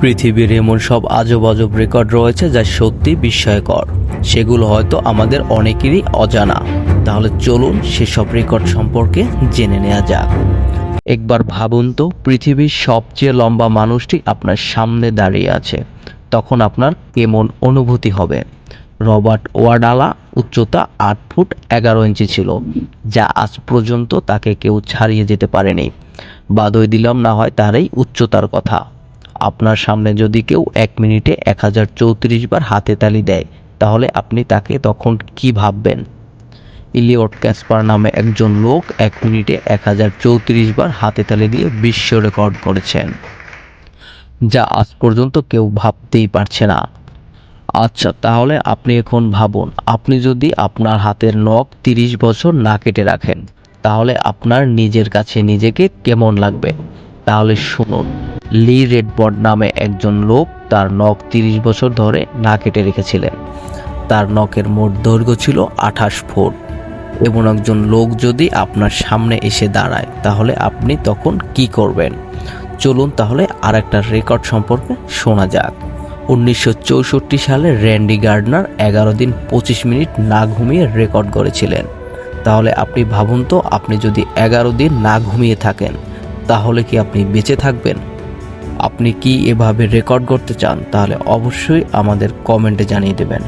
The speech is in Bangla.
পৃথিবীর এমন সব আজব আজব রেকর্ড রয়েছে যা সত্যি বিস্ময়কর। সেগুলো হয়তো আমাদের অনেকেরই অজানা। তাহলে চলুন সেসব রেকর্ড সম্পর্কে জেনে নেওয়া যাক। একবার ভাবুন তো, পৃথিবীর সবচেয়ে লম্বা মানুষটি আপনার সামনে দাঁড়িয়ে আছে। তখন আপনার কেমন অনুভূতি হবে? রবার্ট ওয়াডালা উচ্চতা আট ফুট এগারো ইঞ্চি ছিল, যা আজ পর্যন্ত তাকে কেউ ছাড়িয়ে যেতে পারেনি। বাদই দিলাম না হয় তার এই উচ্চতার কথা। আপনার সামনে যদি কেউ এক মিনিটে এক হাজার চৌত্রিশ বার হাতে তালি দেয়, তাহলে আপনি তাকে তখন কি ভাববেন? ইলিয়ট ক্যাসপার নামে একজন লোক এক মিনিটে এক হাজার চৌত্রিশ বার হাতে তালি দিয়ে বিশ্ব রেকর্ড করেছেন, যা আজ পর্যন্ত কেউ ভাবতেই পারছে না। আচ্ছা তাহলে আপনি এখন ভাবুন, আপনি যদি আপনার হাতের নখ তিরিশ বছর না কেটে রাখেন, তাহলে আপনার নিজের কাছে নিজেকে কেমন লাগবে? তাহলে শুনুন। লি রেডবর্ড নামে একজন লোক তার নখ তিরিশ বছর ধরে না কেটে রেখেছিলেন। তার নখের মোট দৈর্ঘ্য ছিল আঠাশ ফুট। এবং একজন লোক যদি আপনার সামনে এসে দাঁড়ায়, তাহলে আপনি তখন কি করবেন? চলুন তাহলে আর একটা রেকর্ড সম্পর্কে শোনা যাক। উনিশশো চৌষট্টি সালে র্যান্ডি গার্ডনার এগারো দিন পঁচিশ মিনিট না ঘুমিয়ে রেকর্ড করেছিলেন তাহলে আপনি ভাবুন তো, আপনি যদি এগারো দিন না ঘুমিয়ে থাকেন, তাহলে কি আপনি বেঁচে থাকবেন? আপনি কি এভাবে রেকর্ড করতে চান তাহলে অবশ্যই আমাদের কমেন্টে জানিয়ে দেবেন।